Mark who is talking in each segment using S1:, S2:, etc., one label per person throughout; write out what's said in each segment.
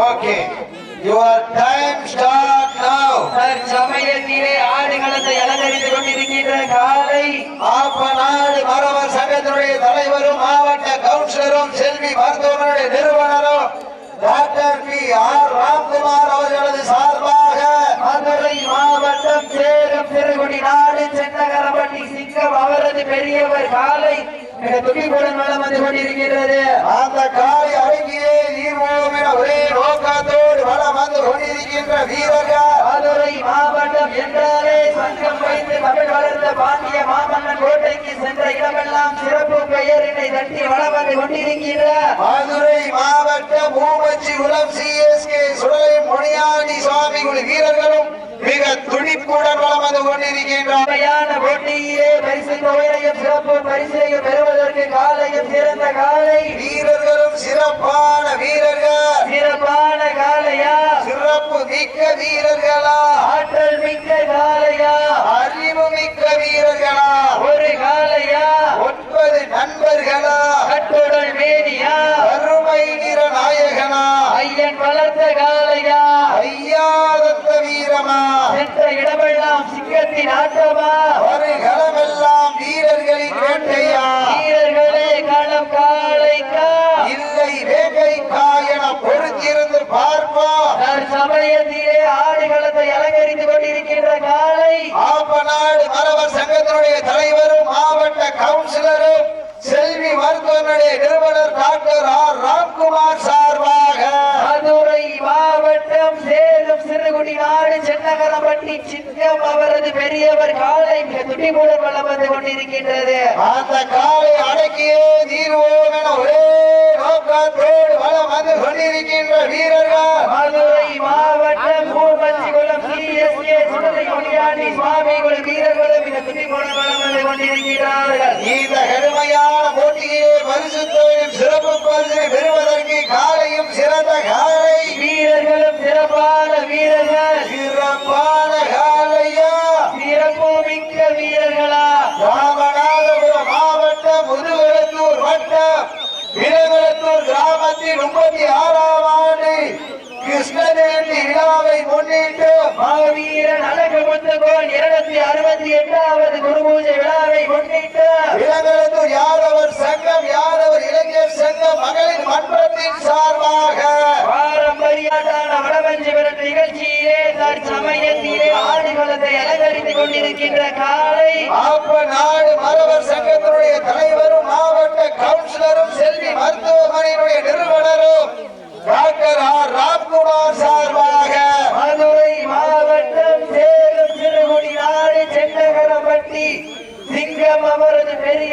S1: Okay your time start நவ
S2: தற்சமயத்திலே ஆடுகளத்தை அலங்கரித்துக் கொண்டிருக்கின்ற காலை
S1: ஆப்பநாடு மரவர் சங்கத்தினுடைய தலைவரும் மாவட்ட கவுன்சிலரும் செல்வி மருத்துவமனை நிறுவனரும் டாக்டர் பி ஆர் ராம்குமார் அவர்களது சார்பாக
S2: மதுரை மாவட்டம் சேலம் திருகுடி நாடு சென்னகரப்பட்டி சிங்கம் அவரது பெரியவர் காலை மிக துடிப்புடன் வளம் வந்து கொண்டிருக்கிறது.
S1: அந்த காலை அடங்கியே நீர்வோம் என ஒரே நோக்கத்தோடு வளம் வந்து கொண்டிருக்கின்ற வீரர்கள்.
S2: மதுரை மாவட்டம் என்றாலே சங்கம் வைத்து தமிழ் வளர்ந்த பாண்டிய மாமன்னன் கோட்டைக்கு சென்ற இடமெல்லாம் சிறப்பு பெயரினை தட்டி வளம் வந்து கொண்டிருக்கின்ற
S1: மதுரை மாவட்ட பூமச்சி குளம் சிஎஸ்கே சுடலை முனியாண்டி சுவாமி வீரர்களும் மிக துடிப்புடன் வளம் வந்து கொண்டிருக்கின்றார்.
S2: போட்டியிலே பரிசு தொகையையும் சிறப்பு பரிசையும் பெறுவதற்கு காலையும் சிறந்த காலை.
S1: வீரர்களும் சிறப்பான வீரர்கள்.
S2: சிறப்பான காலையா?
S1: சிறப்பு மிக்க வீரர்களா?
S2: ஆற்றல் மிக்க காலையா?
S1: அறிவு மிக்க வீரர்களா?
S2: ஒரு காலையா? சிறுகுடி நாடு சென்னகரப்பட்டி சிங்கம் அவரது பெரியவர் காலை துடிப்புடன் வளம் வந்து கொண்டிருக்கின்றது.
S1: அந்த காலை அடக்கியே தீர்வோம் என ஒரே நோக்கத்தோடு வளம் வந்து கொண்டிருக்கின்ற வீரர்கள்.
S2: மதுரை மாவட்டம் சுடலை முனியாண்டி சுவாமிகள் வீரர்களும் துடிப்புடன் வளம் வந்து கொண்டிருக்கிறார்கள்.
S1: இந்த கடுமையான போட்டியிலே பரிசு தொழிலும் சிறப்பு பரிசை பெறுவதற்கு காலையும் சிறந்த காலை.
S2: வீரர்களும் சிறப்பான வீரர்கள்.
S1: சிறப்பான காலையா?
S2: சிறப்பு மிக்க வீரர்களா?
S1: ராமநாதபுரம் மாவட்டம் முதுகுளத்தூர் வட்டம். விலகுளத்தூர் கிராமத்தில் முப்பத்தி ஆறாம்
S2: முத்துகோன் இருநூத்தி அறுபத்தி எட்டாவது குருபூஜை விழாவை முன்னிட்டு
S1: விலகுளத்தூர் யாதவர் சங்கம் யாதவர் இளைஞர் சங்கம் மகளிர் மன்றத்தின் சார்பாக
S2: பாரம்பரியாட்டான வடமஞ்சு விரட்டு நிகழ்ச்சியிலே தற்சமயத்திலே ஆடுகளத்தை அலங்கரித்துக் கொண்டிருக்கின்ற காலை
S1: ஆப்ப நாடு மரவர் சங்கத்தினுடைய தலைவரும் மாவட்ட கவுன்சிலரும் செல்வி மருத்துவமனையினுடைய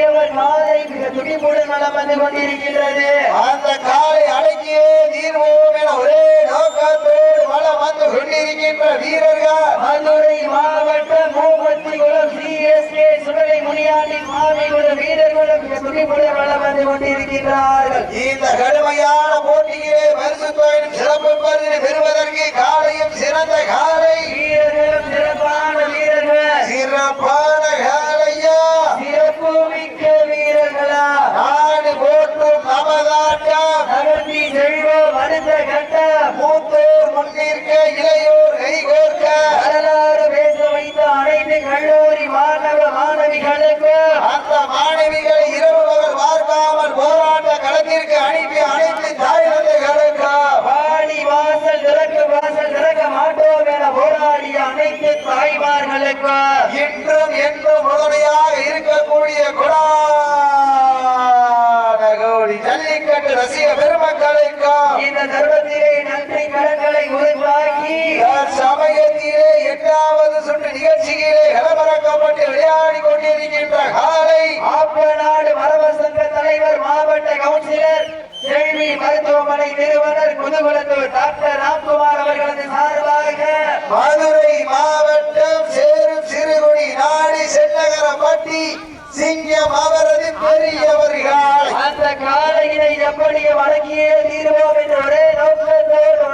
S2: பெரியவர் மாலை மிக துடிப்புடன் வளம் வந்து கொண்டிருக்கின்றது.
S1: அந்த காலை அடக்கியே தீர்வோம் என ஒரே நோக்கத்தோடு வளம் வந்து கொண்டிருக்கின்ற வீரர்கள்.
S2: மதுரை மாவட்டம் மூவத்திகுளம் சிஎஸ்கே சுடலை முனியாண்டி மாமிகுளம் வீரர்களும் மிக துடிப்புடன் வளம் வந்து கொண்டிருக்கின்றார்கள்.
S1: இந்த கடுமையான போட்டியிலே பரிசு தொகையின் சிறப்பு பரிசு பெறுவதற்கு காலையும் சிறந்த காலை இன்றும் என்றும் உறுதுணையாக இருக்கக்கூடிய குடானகோடி ஜல்லிக்கட்டு ரசிக பெருமக்களுக்கு?
S2: இந்த தருணத்திலே நன்றி கடன்களை உருவாக்கி
S1: சமயத்திலே எட்டாவது சுற்று நிகழ்ச்சியிலே களமிறக்கப்பட்டு விளையாடி கொண்டிருக்கின்ற காலை
S2: ஆப்பநாடு மரப சங்க தலைவர் மாவட்ட கவுன்சிலர் செல்வி மருத்துவமனை நிறுவனர் முதுகுளத்தூர் டாக்டர் ராம்குமார் அவர்களது சார்பாக
S1: மதுரை மாவட்டம் சேரும் நாடி நாடு சென்னகரப்பட்டி சிங்கம் அவரது பெரியவர்கள்.
S2: அந்த காலையினை எப்படியே வழங்கியே தீர்வோம் என்ற ஒரே நோக்கத்தோடு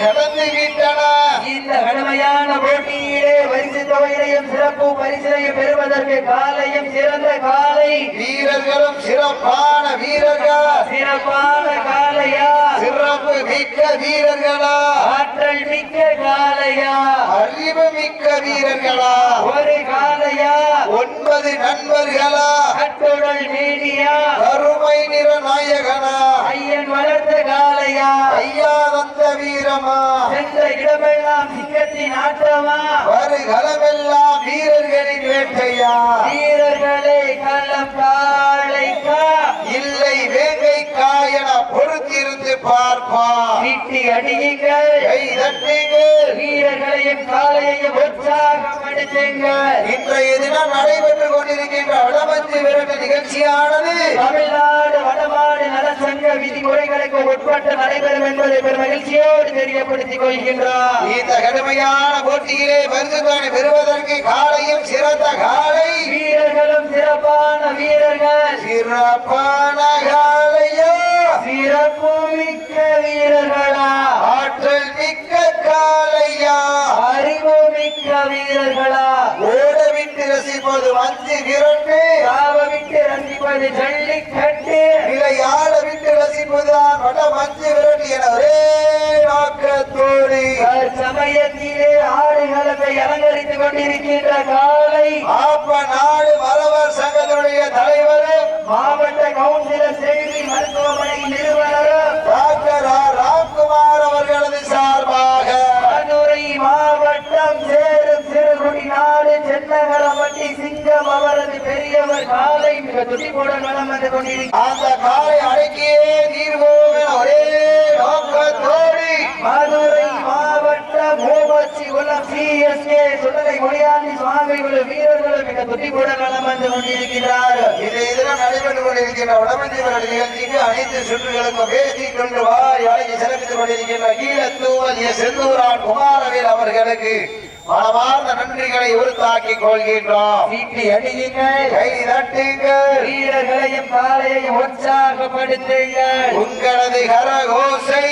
S1: காலங்கள்
S2: கடுமையான போட்டியிலே பரிசு தொகையிலையும் சிறப்பு பரிசிலையும் பெறுவதற்கு காலையும் சிறந்த காலை.
S1: வீரர்களும் சிறப்பான வீரர்கள்?
S2: சிறப்பான காலையா?
S1: சிறப்பு மிக்க வீரர்களா?
S2: ஆற்றல் மிக்க காலையா?
S1: அறிவு மிக்க வீரர்களா?
S2: ஒரு காலையா?
S1: ஒன்பது நண்பர்களா?
S2: கட்டுடல் மீடியா?
S1: கருமை நிற நாயகனா?
S2: ஐயன் வளர்த்த காலையா?
S1: ஐயா தந்த வீரமா?
S2: சென்ற இடமெல்லாம் சிங்கத்தின் ஆட்டமா
S1: வருகளமெல்லாம் வீரர்களின் வேட்டையா?
S2: அடியுங்கள்.
S1: கை தட்டுங்கள்.
S2: வீரர்களையும் காலையையும் உற்சாகப்படுத்துங்கள்
S1: இன்றைய தினம் நடைபெற்றுக் கொண்டிருக்கின்ற வடமஞ்சி விரட்டு நிகழ்ச்சியானது.
S2: தமிழ்நாடு வடமாடு நலசங்க விதிமுறைகளுக்கு உட்பட்டு நடைபெறும் என்பதை பெரும் மகிழ்ச்சியோடு தெரியப்படுத்திக் கொள்கின்றோம்.
S1: இந்த கடுமையான போட்டியிலே பரிசுத்தானை பெறுவதற்கு காலையும் சிறந்த காலை.
S2: வீரர்களும் சிறப்பான வீரர்கள்.
S1: சிறப்பான காலையோ.
S2: சிறப்பு ஜல்லிக்கட்டு.
S1: விளையாட விட்டு ரசிப்பதுதான் வட மஞ்சு விரட்டு என ஒரே நோக்கத்தோடு
S2: சமயத்திலே ஆடுகளத்தை அலங்கரித்துக் கொண்டிருக்கின்ற காலை.
S1: ஆப்ப நாடு மரவர் சங்கத்துடைய தலைவரும்
S2: மாவட்ட கவுன்சிலர் செய்தி மருத்துவமனை நிறுவனரும்
S1: டாக்டர் ஆர் ராம்குமார் அவர்களது சார்பாக
S2: துடிப்புடன் வளம் வந்து கொண்டிருக்கிறார்
S1: அந்த காலை அடக்கியே தீர்வோம் ஒரே நோக்கத்தோடு
S2: மதுரை மாவட்ட ஓமச்சி குளம் சிஎஸ்கே சுடலை மொழியாண்டி சுவாமிகளும் வீரர்களும் மிக துடிப்புடன் வளம் வந்து கொண்டிருக்கிறார்
S1: இது இதெல்லாம் நடைபெற்று கொண்டிருக்கின்ற வடமஞ்சி நிகழ்ச்சிக்கு அனைத்து சுற்றுகளுக்கும் பேசி கொண்டு வாய் வழங்கி சிறப்பித்துக் கொண்டிருக்கின்ற கீழத்தூவல் எஸ் செந்தூரான் குமாரவேல் அவர்களுக்கு மனமார்ந்த நன்றிகளை உறுத்தாக்கிக் கொள்கின்றோம்.
S2: சீட்டி அடியுங்கள்
S1: கை தட்டுங்கள்.
S2: வீரர்களையும் காலையையும் உற்சாகப்படுத்துங்கள்.
S1: உங்களது கரகோசை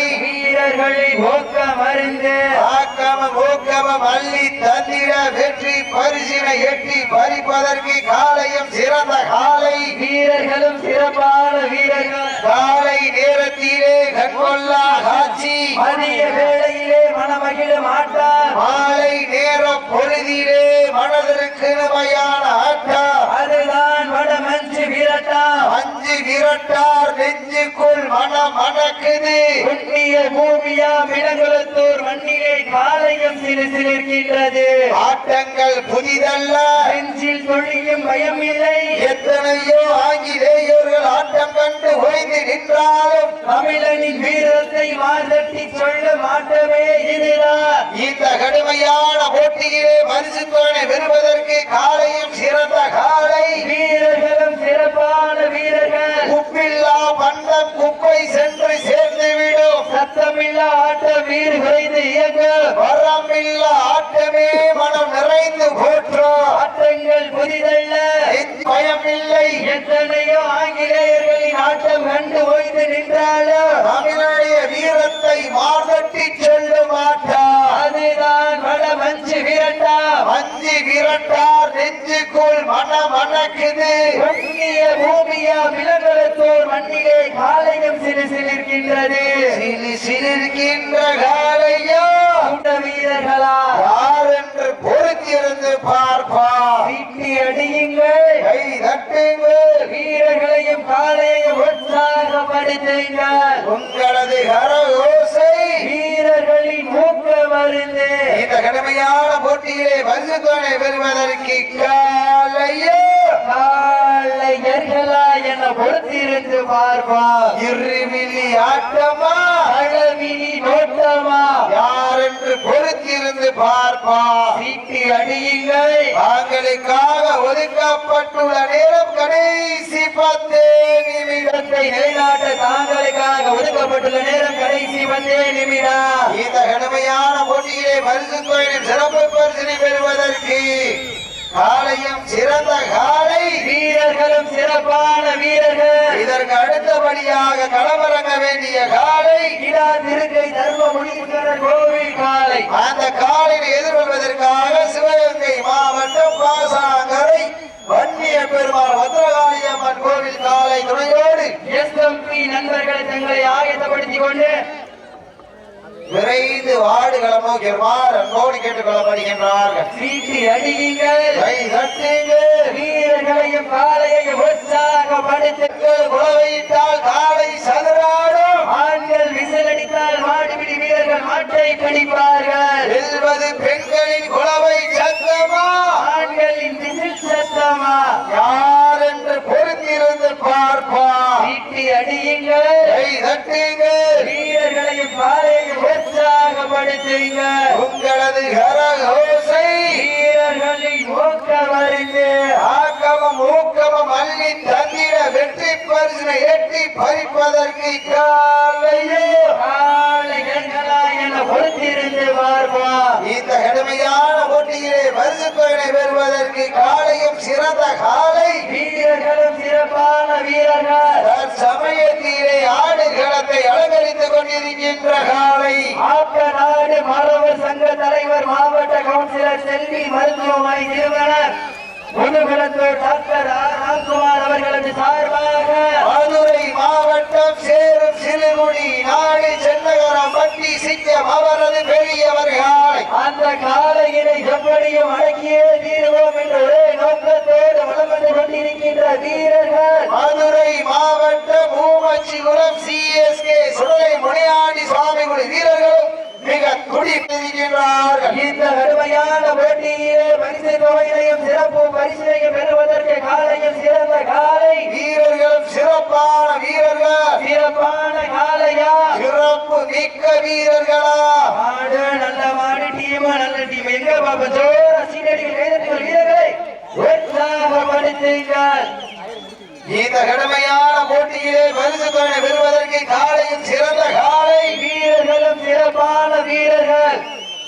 S2: வீரர்களின் ஊக்கம் அறிந்து
S1: ஆக்கமம் ஊக்கமம் அள்ளி தந்திட வெற்றி பரிசினை எட்டி பறிப்பதற்கு காலையும் சிறந்த காலை.
S2: வீரர்களும் சிறப்பான வீரர்கள்.
S1: காலை நேரத்திலே கண்கொள்ளா காட்சி.
S2: மதிய வேளையிலே மனமகிழும் ஆட்டம்
S1: மாலை நேர பொழுதிலே மனதிற்கு இனிமையான ஆட்டம்
S2: அதுதான் வீரட்டம்
S1: அஞ்சு விரட்டார் நெஞ்சுக்குள் மனம் மணக்குது
S2: புண்ணிய பூமியா மிளகுளத்தூர் மண்ணிலே காலையும் சிறு சிலிர்க்கின்றது
S1: ஆட்டங்கள் புதிதல்ல.
S2: நெஞ்சில் தொழியும் பயம் இல்லை
S1: எத்தனையோ ஆங்கிலேயர்கள் ஆட்டம் கண்டு ஓய்ந்து நின்றாலும்
S2: தமிழனின் வீரத்தை மாதட்டி சொல்ல மாட்டமே இதுதான்
S1: இந்த கடுமையான போட்டியிலே பரிசுத்தோனை பெறுவதற்கு காலையும் சிறந்த காலை.
S2: வீரர்களும் சிறப்பான வீரர்கள்.
S1: உப்பில்லா பண்டம் குப்பை சென்று சேர்ந்துவிடும்
S2: சத்தமில்லா ஆட்டம் வீறு குறைந்து இயங்க.
S1: வரமில்லா ஆட்டமே மனம் நிறைந்து போற்றும்
S2: ஆட்டங்கள் புதிதல்ல.
S1: பயமில்லை.
S2: எத்தனையோ ஆங்கிலேயர்களின் ஆட்டம் கண்டு ஓய்ந்து நின்றாலும்
S1: தமிழுடைய வீரத்தை மார்தட்டி சொல்லும் ஆட்டம்
S2: அதுதான் வட மஞ்சு வீரட்டா.
S1: அஞ்சு விரட்டார் நெஞ்சுக்குள் மனம் மணக்குது
S2: பூமியா விலங்கலத்தோர் மண்ணிலே காலையும் சிறு சிலிர்க்கின்றது.
S1: உங்களது கரகோசை
S2: வீரர்களின் மூக்க மருந்து.
S1: இந்த கடுமையான போட்டியிலே பரிசுத்தோனை பெறுவதற்கு காலையோ?
S2: காளையர்களா என பொறுத்திருந்து பார்ப்பா
S1: இருவிழி ஆட்டமா?
S2: அளவினி நோட்டமா?
S1: யார் என்று பொறுத்திருந்து பார்ப்பா?
S2: சீட்டி அடியுங்கள்
S1: தாங்களுக்காக ஒதுக்கப்பட்டுள்ள நேரம் கடைசி பத்து நிமிடத்தை
S2: நிலைநாட்ட தாங்களே ஒதுக்கப்பட்டுள்ள நேரம் கடைசி பந்தே நிமிடம்.
S1: இந்த கடுமையான போட்டியிலே பரிசு கோயிலின் சிறப்பு பெறுவதற்கு காலையும் சிறந்த காலை.
S2: வீரர்களும் சிறப்பான வீரர்கள்.
S1: இதற்கு அடுத்தபடியாக களமிறங்க வேண்டிய காலை.
S2: இடா திருக்கை தர்ம முனீஸ்வரர் கோவில் காலை.
S1: அந்த காலினை எதிர்கொள்வதற்காக சிவகங்கை மாவட்டம் பாசாங்கரை வன்னிய பெருமாள் பத்ரகாளியம்மன் கோவில் காலை துணையோடு
S2: எஸ்எம்பி நண்பர்கள் தங்களை ஆயத்தப்படுத்திக் கொண்டு
S1: விரைந்து வார்டு களம் நோக்கி வருமாறு அன்போடு கேட்டுக் கொள்ளப்படுகின்றார்கள்
S2: சீட்டி அடியுங்கள்
S1: கை தட்டுங்கள்.
S2: வீரர்களையும் காலையையும்
S1: பொறுத்திருந்து
S2: பார்ப்போம்
S1: இந்த கடுமையான போட்டியிலே பரிசு தொகையை பெறுவதற்கு காலையும் சிறந்த காலை.
S2: வீரர்களும் சிறப்பான வீரர்கள்.
S1: சமயத்திலே ஆடு களத்தை அலங்கரித்துக் கொண்டிருக்கின்ற காலை.
S2: ஆக்க நாடு மாணவர் சங்க தலைவர் மாவட்ட கவுன்சிலர் செல்வி மருத்துவமனை நிறுவனர் முதுகுளத்தூர் டாக்டர் ஆர். ராம்குமார் அவர்களது சார்பாக
S1: மதுரை மாவட்டம் சேரும் சிறுகுடி நாடு சிங்கம் அவரது பெரியவர்கள்
S2: அந்த காலையினை எப்படியும் அடக்கியே தீர்வோம் என்ற ஒரே நோக்கத்தோடு போட்டியிலே பரிசு
S1: தொகை பெறுவதற்கு காலையும் சிறந்த காலை.
S2: வீரர்களும் சிறப்பான வீரர்கள்.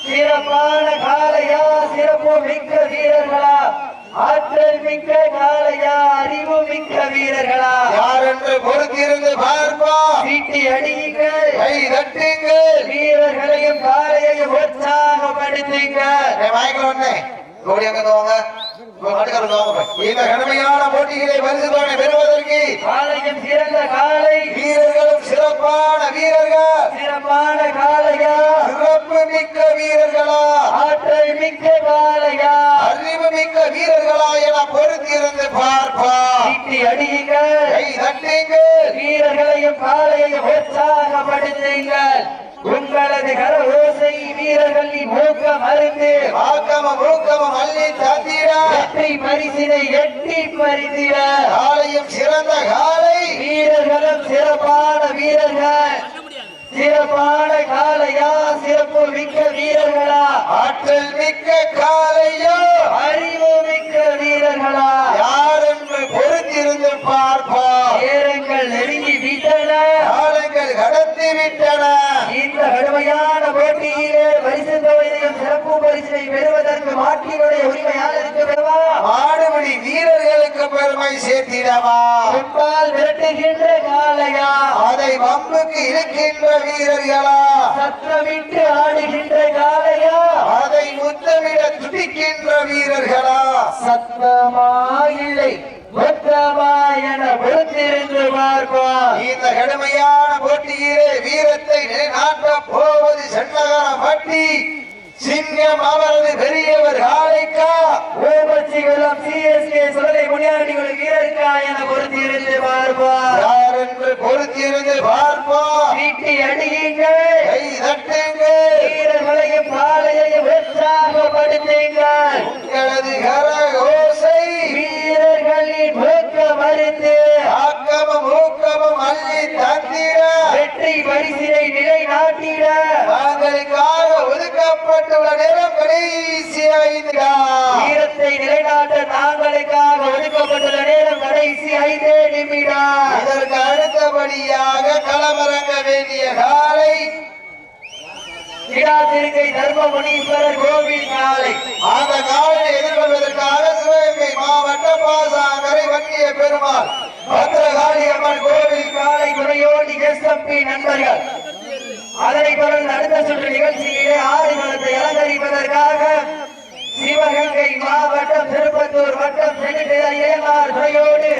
S2: சிறப்பான காலையா சிறப்பு மிக்க வீரர்களா? ஆற்றல் மிக்க காலையா அறிவு மிக்க வீரர்களா?
S1: யார் என்று பொறுத்திருந்து பார்ப்பா.
S2: சீட்டி அடியுங்கள்.
S1: கை தட்டுங்கள்.
S2: வீரர்களையும் காலையையும் உற்சாகப்படுத்துங்கள்.
S1: ஏய், வாங்கிக்கோ அண்ணே. ஓடி அங்க இந்த கடுமையான போட்டிகளை பரிசு தொகை பெறுவதற்கு
S2: காலையும் சிறந்த காலை
S1: வீரர்களும் சிறப்பான வீரர்கள்.
S2: சிறப்பான காலையா
S1: சிறப்பு மிக்க வீரர்களா?
S2: ஆற்றல் மிக்க காலையா
S1: அறிவு மிக்க வீரர்களா என பொறுத்திருந்து பார்ப்பா.
S2: சீட்டி அடியுங்கள்.
S1: கை தட்டுங்கள்.
S2: வீரர்களையும் காலையையும் உற்சாகப்படுத்துங்கள். உங்களது கர ஓசை வீரர்களின் ஊக்கம் அருந்து
S1: ஆக்கமும் ஊக்கமும் அள்ளி தந்திட.
S2: வெற்றி பரிசினை எட்டி பரிசிட
S1: காலையும் சிறந்த காலை.
S2: வீரர்களும் சிறப்பான வீரர்கள். சிறப்பான காலையா? சிறப்பு மிக்க வீரர்களா?
S1: ஆற்றல் மிக்க காலையோ?
S2: அறிவு மிக்க வீரர்களா?
S1: யார் என்று பொறுத்திருந்து பார்ப்பா கடத்தி விட்டன
S2: இந்த கடுமையான போட்டியிலே பரிசு தொகையையும் சிறப்பு பரிசினை பெறுவதற்கு மாற்றினுடைய உரிமையாளருக்கு பெறுவா
S1: மாடுபிடி வீரர்களுக்கு பெருமை சேர்த்திடவா?
S2: முன்பால் விரட்டுகின்ற காளையா?
S1: அதை வம்புக்கு இழுக்கின்ற வீரர்களா?
S2: சத்தமிட்டு ஆடுகின்ற காளையா?
S1: அதை முத்தமிட துடிக்கின்ற வீரர்களா?
S2: சத்தமா இல்லை. முத்தமா என பொறுத்திருந்து பார்ப்போம்
S1: இந்த கடுமையான போட்டியிலே வீரத்தை நிலைநாட்ட போவது சென்னகரம் பட்டி. சிங்கம் அவரது பெரியவர் காளைக்கா
S2: ஓபச்சிகளும் சிஎஸ்கே சுடலை முனியாண்டிகள் வீரருக்கா என பொறுத்திருந்து பார்ப்போம்
S1: யார் என்று பொறுத்திருந்து பார்ப்போம்
S2: வீட்டி அடியுங்கள்
S1: கை தட்டுங்கள்.
S2: வீரர்களையும் காலையையும் உற்சாகப்படுத்துங்கள்.
S1: உங்களது கரகோசை
S2: வீரர்களின் ஊக்கம் அறிந்து
S1: ஆக்கமும் ஊக்கமும் அள்ளி தந்திட
S2: வெற்றி பரிசினை நிலைநாட்டிட.
S1: தாங்களுக்காக ஒதுக்கப்பட்டுள்ள நேரம் கடைசி ஐந்து
S2: வீரத்தை நிலைநாட்ட தாங்களுக்காக ஒதுக்கப்பட்டுள்ள நேரம் கடைசி ஐந்தே நிமிடம்
S1: இதற்கு அடுத்த அடுத்தபடியாக களமிறங்க வேண்டிய காலை.
S2: கிடாத்திருக்கை தர்மமுனீஸ்வரர் கோவில்
S1: அந்த காலை எதிர்கொள்வதற்காக சிவகங்கை மாவட்ட பாசாங்கரை வன்னிய பெருமாள். பத்திரகாளி அம்மன் கோவில்
S2: காலை துணையோடி எஸ்எம்பி நண்பர்கள். அதனைத் தொடர்ந்து அடுத்த சுற்று நிகழ்ச்சியிலே ஆறு மனத்தை அலங்கரிப்பதற்காக சிவகங்கை மாவட்டம் திருப்பத்தூர் வட்டம் சென்னிடர் ஏமார் துறையோடு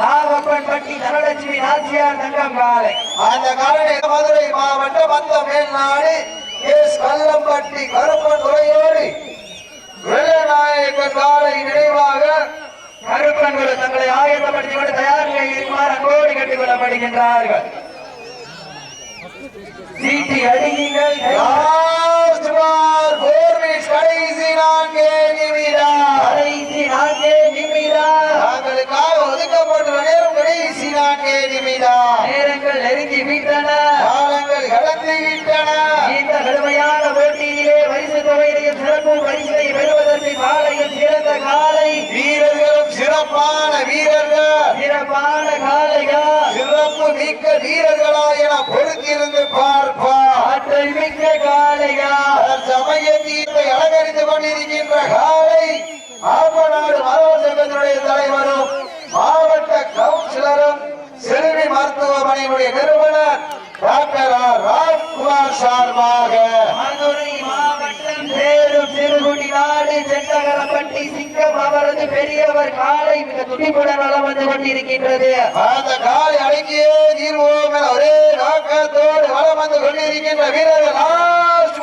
S2: நாகப்பன் பட்டி தனலட்சுமி நாச்சியார் தங்கம் காலை.
S1: அந்த காலை மதுரை மாவட்டம் அந்த மேல்நாடு எஸ் கல்லம்பட்டி கருப்பன் துறையோடு வெள்ளநாயக்கன் காலை நினைவாக
S2: கருப்பன்கள் தங்களை ஆயத்தப்படுத்திக் கொண்டு தயார் இருக்குமாறு அன்போடு கேட்டுக் கொள்ளப்படுகின்றார்கள் சீட்டி அடியுங்கள்.
S1: கடைசி நான்கே நிமிடம்
S2: கடைசி நான்கே நிமிடம்
S1: தாங்களுக்காக ஒதுக்கப்பட்டுள்ள நேரம் கடைசி நான்கே நிமிடம்
S2: நேரங்கள் நெருங்கி விட்டன.
S1: காலங்கள் கடந்து விட்டன.
S2: இந்த கடுமையான போட்டியிலே பரிசு தொகையிலையும் சிறப்பு பரிசினை பெறுவதற்கு
S1: அலங்கரித்துக் கொண்டிருக்கின்ற காலை ஆப்பநாடு மரவர் சங்கத்தினுடைய தலைவரும் மாவட்ட கவுன்சிலரும் செல்வி மருத்துவமனையினுடைய நிறுவனர் டாக்டர் ஆர். ராஜ்குமார் சார்பாக.
S2: சேரும் சிறுகுடி நாடு சிங்கம் அவரது பெரியவர் காலை மிக துடிப்புடன் வளம் வந்து கொண்டிருக்கின்றது.
S1: அந்த காலை அடங்கியே தீர்வோம் ஒரே நோக்கத்தோடு வளம் வந்து கொண்டிருக்கின்ற வீரர்கள் லாஸ்ட்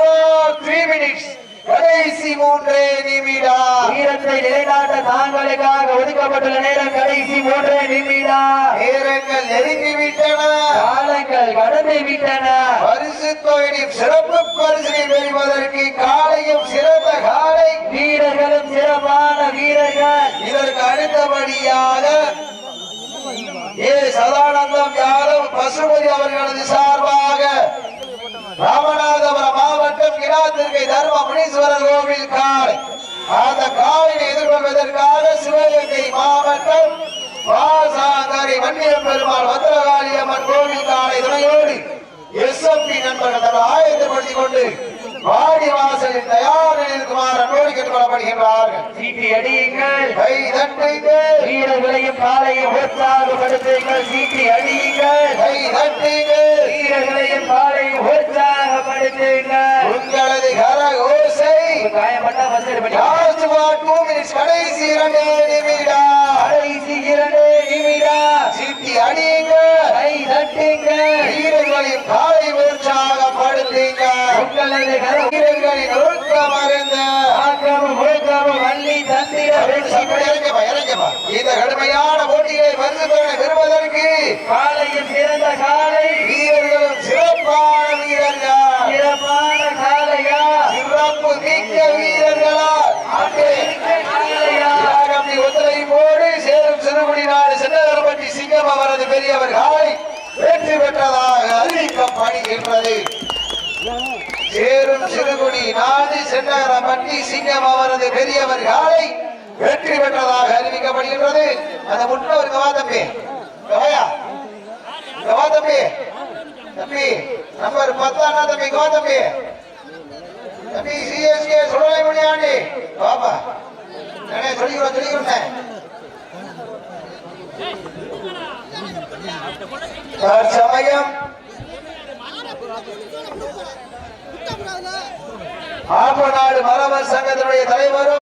S1: த்ரீ மினிட்ஸ் கடைசி மூன்றே நிமிடம்
S2: வீரத்தை நிலைநாட்ட தாங்களுக்காக ஒதுக்கப்பட்டுள்ள நேரம் கடைசி மூன்றே நிமிடம்
S1: நேரங்கள் நெருங்கிவிட்டன
S2: காலங்கள் கடந்து விட்டன.
S1: பரிசு தொகையின் சிறப்பு பரிசினை பெறுவதற்கு காலையும் சிறந்த காலை.
S2: வீரர்களும் சிறப்பான வீரர்கள்.
S1: இதற்கு அடுத்தபடியாக ஏ சதானந்தம் யாதவ் பசுபதி அவர்களது சார்பாக ராமநாதபுரம் மாவட்டம் கிடாத்திருக்கை தர்ம முனீஸ்வரர் அந்த காலினை எதிர்கொள்வதற்காக சிவகங்கை மாவட்டம் வாசாங்கரை வன்னிய பெருமாள் பத்திரகாளி அம்மன் கோவில் காலை துணையோடு எஸ்எம்பி நண்பர்கள் தங்கள் ஆயத்தப்படுத்திக் கொண்டு வாடி வாசலில் தயார் இருக்குமாறு அன்போடு கேட்டுக்கொள்ளப்படுகின்றார்கள்.
S2: சீட்டி அடியுங்கள்.
S1: கை தட்டுங்கள்.
S2: வீரர்களையும் காலையும் உற்சாகப்படுத்துங்கள். சீட்டி அடியுங்கள்.
S1: கை தட்டுங்கள்.
S2: வீரர்களையும் காலையும் உற்சாகப்படுத்துங்கள்.
S1: உங்களது கர
S2: காயப்பட்ட வசதி பண்ணி
S1: லாஸ்ட் ஃபார் டூ மினிட்ஸ் கடைசி இரண்டு நிமிடம்.
S2: கடைசி இரண்டு நிமிடம்.
S1: சிட்டி அடியுங்க
S2: கை தட்டுங்க.
S1: வீரர்களின் காலை உற்சாகப்படுத்துங்க.
S2: உங்களது கர
S1: வீரர்களின் ஒழுக்கம் அறிந்த
S2: ஆக்கமும் ஒழுக்கமும் வள்ளி தந்திர வெற்றி பெற
S1: இறங்கப்பா, இறங்கப்பா. இந்த கடுமையான போட்டிகளை பரிசு பெற பெறுவதற்கு
S2: காலையும் சிறந்த காலை.
S1: வீரர்களும் சிறப்பான வீரர்கள் சென்னகரப்பட்டி அவரது பெரியவர்களை வெற்றி பெற்றதாக அறிவிக்கப்படுகின்றது. சேரும் சிறுகுடி நாடு சென்னகரப்பட்டி சிங்கம் அவரது பெரியவர்களை வெற்றி பெற்றதாக அறிவிக்கப்படுகின்றது. அந்த முன்னவர் கவா தம்பி. கவையா? கவா தம்பி. தம்பி நம்பர் பத்தானா தம்பி? கவா தம்பி. தம்பி சிஎஸ்கே சுடலை மணியாண்டி பாப்பா நானே சொல்லிக்கிறோம் சொல்லிக்கிறேன் தற்சமயம் ஆப்பநாடு மரவர் சங்கத்தினுடைய தலைவரும்